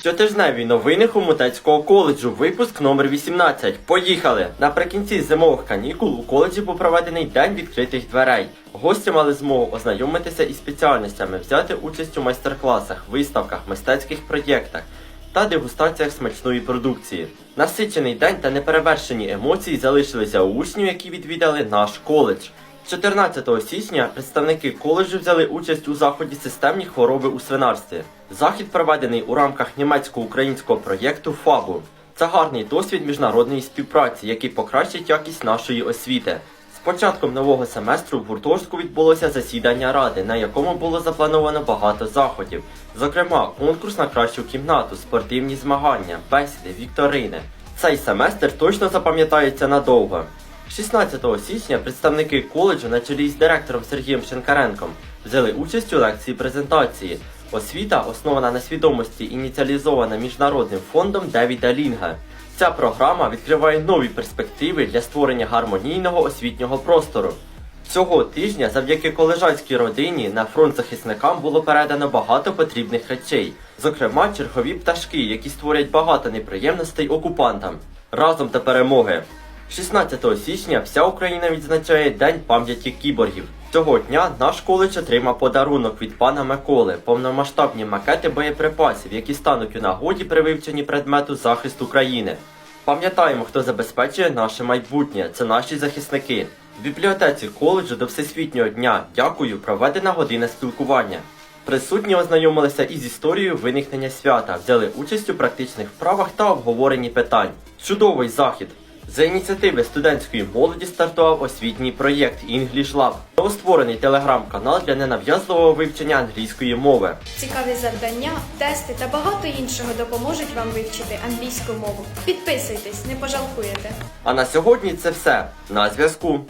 Щотижневі новини Хомутецького коледжу, випуск номер 18. Поїхали! Наприкінці зимових канікул у коледжі був проведений день відкритих дверей. Гості мали змогу ознайомитися із спеціальностями, взяти участь у майстер-класах, виставках, мистецьких проєктах та дегустаціях смачної продукції. Насичений день та неперевершені емоції залишилися у учнів, які відвідали наш коледж. 14 січня представники коледжу взяли участь у заході системні хвороби у свинарстві. Захід проведений у рамках німецько-українського проєкту ФАБу. Це гарний досвід міжнародної співпраці, який покращить якість нашої освіти. З початком нового семестру в гуртожитку відбулося засідання ради, на якому було заплановано багато заходів. Зокрема, конкурс на кращу кімнату, спортивні змагання, бесіди, вікторини. Цей семестр точно запам'ятається надовго. 16 січня представники коледжу на чолі з директором Сергієм Шинкаренком взяли участь у лекції презентації. Освіта основана на свідомості, ініціалізована міжнародним фондом Девіда Лінга. Ця програма відкриває нові перспективи для створення гармонійного освітнього простору. Цього тижня завдяки колежанській родині на фронт захисникам було передано багато потрібних речей, зокрема чергові пташки, які створять багато неприємностей окупантам. Разом до перемоги! 16 січня вся Україна відзначає День пам'яті кіборгів. Цього дня наш коледж отримав подарунок від пана Миколи, повномасштабні макети боєприпасів, які стануть у нагоді при вивченні предмету захист України. Пам'ятаємо, хто забезпечує наше майбутнє. Це наші захисники. В бібліотеці коледжу до Всесвітнього дня дякую проведена година спілкування. Присутні ознайомилися із історією виникнення свята, взяли участь у практичних вправах та обговоренні питань. Чудовий захід! За ініціативи студентської молоді стартував освітній проєкт English Lab. Новостворений телеграм-канал для ненав'язливого вивчення англійської мови. Цікаві завдання, тести та багато іншого допоможуть вам вивчити англійську мову. Підписуйтесь, не пожалкуєте. А на сьогодні це все. На зв'язку.